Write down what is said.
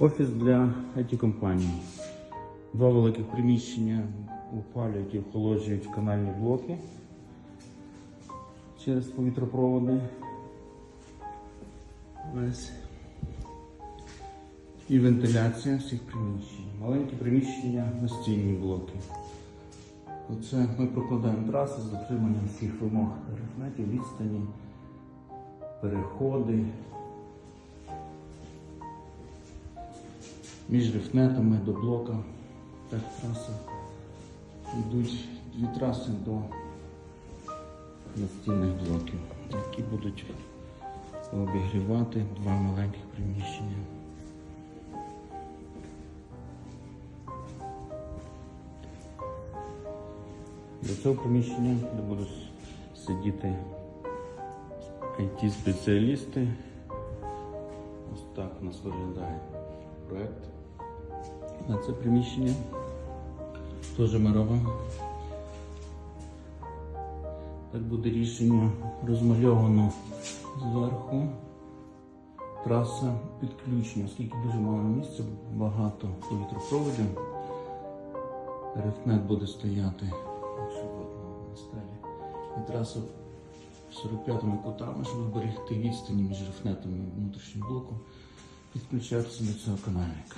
Офіс для it компанії Два великих приміщення опалюють і охолоджують канальні блоки через повітропроводи. Ось. І вентиляція всіх приміщень. Маленькі приміщення, настільні блоки. Оце ми прокладаємо траси з дотриманням всіх вимог арифметів, відстані, переходи. Між рифнетами до блока. Так, траси. Йдуть дві траси до настільних блоків, які будуть обігрівати два маленьких приміщення. До цього приміщення, де будуть сидіти IT-спеціалісти. Ось так у нас виглядає проект. На це приміщення теж ми. Так буде рішення розмальовано зверху. Траса підключення, оскільки дуже мало місця, багато повітропроводів. Рефнет буде стояти на стелі. І траса 45 кутами, щоб зберегти відстані між рефнетом і внутрішнім блоком, підключатися до цього канальника.